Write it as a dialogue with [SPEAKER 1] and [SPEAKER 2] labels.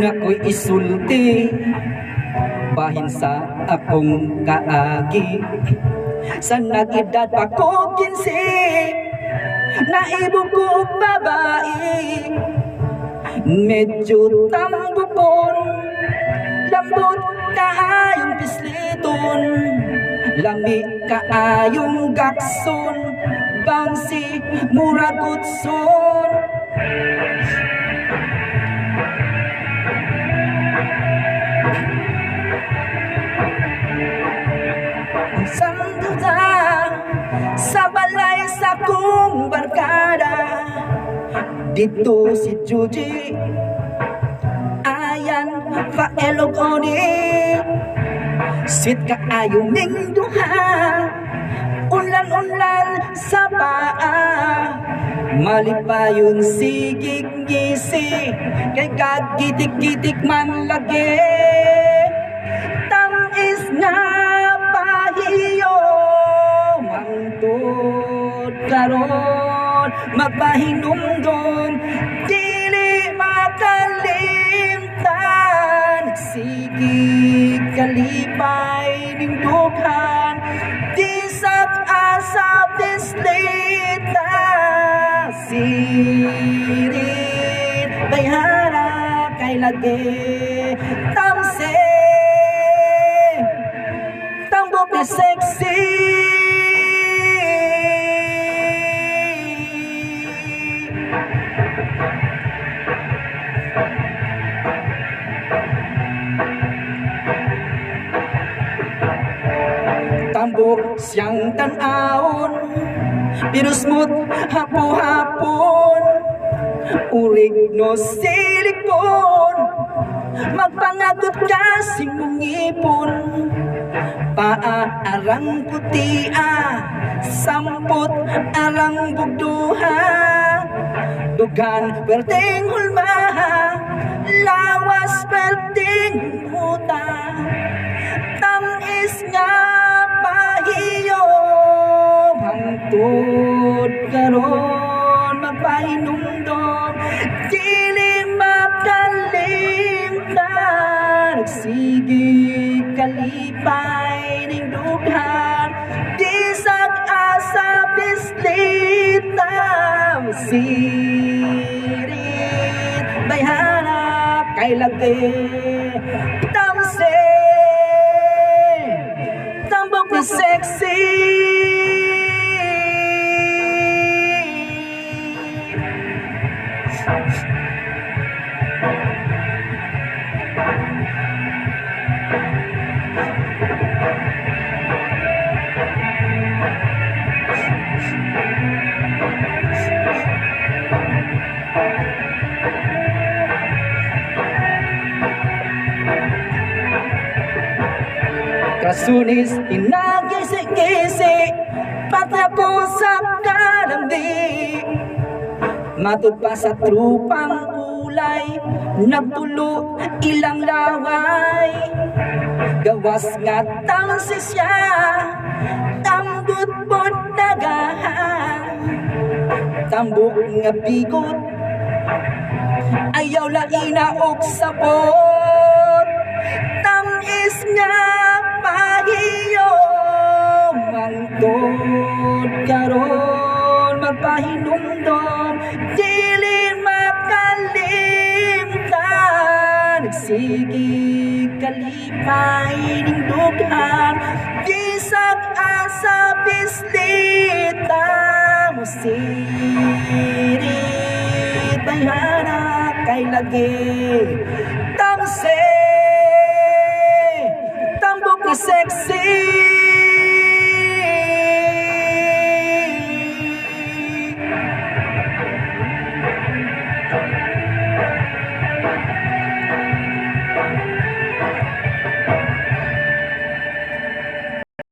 [SPEAKER 1] mo'y isulti bahin sa akong kaagi. Sa nag-edad pa ko kinsi naibo ko babae. Medyo tambupon lambot kaayong pisliton. Lami kaayong gakson bangsi muragutson Sanduda barkada Dito si Juji Ayan pa elog oni Sweet ka ayong ning duha Ulan-ulan sa paa. Malipayon sigig ngisi Kay kagitik-gitik man lagi karon Magpahinumdum Dili makalimtan. Sige kalipay ning dughan Disag asap dislita Sirit Bayhara kay lagi Tamse Tambok na sexy Tambok siyang tanawon. Pero smooth hapo-hapon Urig no silikon. Magpangagot ka mong ipon Paa-arang putia Sampot arang bugduha. Dugan perting hulma Lawas perting Hangtod karon magpahinumdom Dili makalimtan Sige kalipay ning dughan Disag asa bislita Sirit bayhana kay lagi Kasunis inagisi-gisi Patapos sa kalambi Matud pa sa trupang ulay Nagtulo ilang laway. Gawas nga tangsi siya Tambut pod dagahan Tambok nga bigot Ayaw laina og sabot Tamis nga pahiyo Mangtod karon. Magpahinumdom Dili makalimtan. Sige kalipay ning dughan Bisag asa bislita Musirit lagi. Tamse. Tambok na sexy